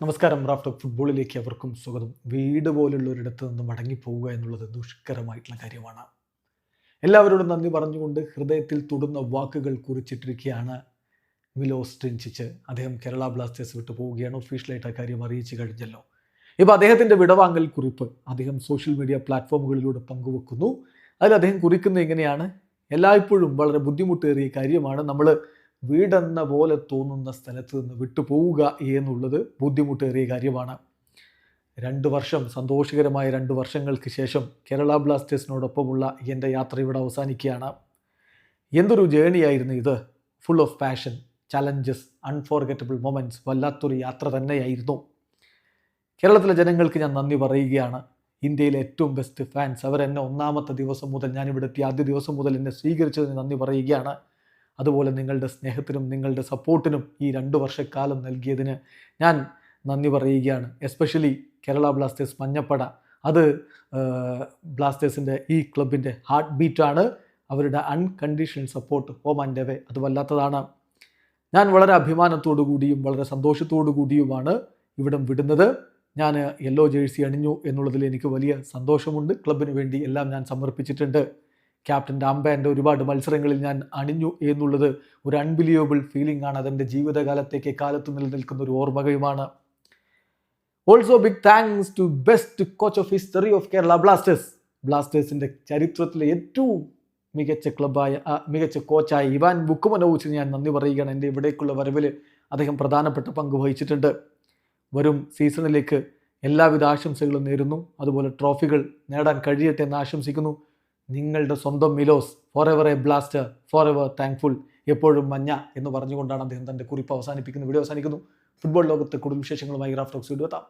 നമസ്കാരം raft of ഫുട്ബോളിലേക്ക് അവർക്കും സ്വാഗതം. വീട് പോലുള്ള ഒരിടത്ത് നിന്ന് മടങ്ങിപ്പോവുക എന്നുള്ളത് ദുഷ്കരമായിട്ടുള്ള കാര്യമാണ്. എല്ലാവരോടും നന്ദി പറഞ്ഞുകൊണ്ട് ഹൃദയത്തിൽ തൊടുന്ന വാക്കുകൾ കുറിച്ചിട്ടിരിക്കുകയാണ് മിലോസ് ടെൻചിച്ച് അദ്ദേഹം കേരള ബ്ലാസ്റ്റേഴ്സ് വിട്ടു പോവുകയാണ്. ഒഫീഷ്യലായിട്ട് ആ കാര്യം അറിയിച്ചു കഴിഞ്ഞല്ലോ. ഇപ്പോൾ അദ്ദേഹത്തിന്റെ വിടവാങ്ങൽ കുറിപ്പ് അദ്ദേഹം സോഷ്യൽ മീഡിയ പ്ലാറ്റ്ഫോമുകളിലൂടെ പങ്കുവെക്കുന്നു. അതിൽ അദ്ദേഹം കുറിക്കുന്നത് എങ്ങനെയാണ്? എല്ലായ്പ്പോഴും വളരെ ബുദ്ധിമുട്ടേറിയ കാര്യമാണ്. നമ്മൾ വീടെന്ന പോലെ തോന്നുന്ന സ്ഥലത്ത് നിന്ന് വിട്ടുപോവുക എന്നുള്ളത് ബുദ്ധിമുട്ടേറിയ കാര്യമാണ്. രണ്ട് വർഷം സന്തോഷകരമായ രണ്ട് വർഷങ്ങൾക്ക് ശേഷം കേരള ബ്ലാസ്റ്റേഴ്സിനോടൊപ്പമുള്ള എന്റെ യാത്ര ഇവിടെ അവസാനിക്കുകയാണ്. എന്തൊരു ജേണിയായിരുന്നു ഇത്. Full of passion challenges unforgettable moments വല്ലാത്തൊരു യാത്ര തന്നെയായിരുന്നു. കേരളത്തിലെ ജനങ്ങൾക്ക് ഞാൻ നന്ദി പറയുകയാണ്. ഇന്ത്യയിലെ ഏറ്റവും ബെസ്റ്റ് ഫാൻസ് അവരെന്നെ ഒന്നാമത്തെ ദിവസം മുതൽ ഞാൻ ഇവിടെ എത്തിയ ആദ്യ ദിവസം മുതൽ എന്നെ സ്വീകരിച്ചതിന് നന്ദി പറയുകയാണ്. അതുപോലെ നിങ്ങളുടെ സ്നേഹത്തിനും നിങ്ങളുടെ സപ്പോർട്ടിനും ഈ രണ്ട് വർഷക്കാലം നൽകിയതിന് ഞാൻ നന്ദി പറയുകയാണ്. Especially Kerala Blasters Manjappada. അത് ബ്ലാസ്റ്റേഴ്സിന്റെ ഈ ക്ലബിന്റെ ഹാർട്ട് ബീറ്റാണ് അവരുടെ unconditional support home and away അത് വല്ലാത്തതാണ്. ഞാൻ വളരെ അഭിമാനത്തോടു കൂടിയും വളരെ സന്തോഷത്തോടു കൂടിയുമാണ് ഇവിടം വിടുന്നത്. ഞാൻ യെല്ലോ ജേഴ്സി അണിഞ്ഞു എന്നുള്ളതിൽ എനിക്ക് വലിയ സന്തോഷമുണ്ട്. ക്ലബിന് വേണ്ടി എല്ലാം ഞാൻ സമർപ്പിച്ചിട്ടുണ്ട്. ക്യാപ്റ്റന്റെ ഡാംബേന്റെ ഒരുപാട് മത്സരങ്ങളിൽ ഞാൻ അണിഞ്ഞു എന്നുള്ളത് ഒരു അൺബിലീവബിൾ ഫീലിംഗ് ആണ്. അതെന്റെ ജീവിതകാലത്തേക്ക് കാലത്ത് നിലനിൽക്കുന്ന ഒരു ഓർമ്മകയുമാണ് also big thanks to best coach of history of Kerala Blasters ബ്ലാസ്റ്റേഴ്സിന്റെ ചരിത്രത്തിലെ ഏറ്റവും മികച്ച ക്ലബായ മികച്ച കോച്ചായ ഇവാൻ ബുക്കുമനോവിച്ച് ഞാൻ നന്ദി പറയുകയാണ്. എന്റെ ഇവിടേക്കുള്ള വരവിൽ അദ്ദേഹം പ്രധാനപ്പെട്ട പങ്ക് വഹിച്ചിട്ടുണ്ട്. വരും സീസണിലേക്ക് എല്ലാവിധ ആശംസകളും നേരുന്നു. അതുപോലെ ട്രോഫികൾ നേടാൻ കഴിയട്ടെ എന്ന് ആശംസിക്കുന്നു. നിങ്ങളുടെ സ്വന്തം Milos forever a blaster forever thankful എപ്പോഴും മഞ്ഞ എന്ന് പറഞ്ഞുകൊണ്ടാണ് അദ്ദേഹം തന്റെ കുറിപ്പ് അവസാനിപ്പിക്കുന്നത് വീഡിയോ അവസാനിക്കുന്നു. ഫുട്ബോൾ ലോകത്തെ കൂടുതൽ വിശേഷങ്ങളുമായി ഗ്രാഫ് ടോക്സ് വീഡിയോ എത്താം.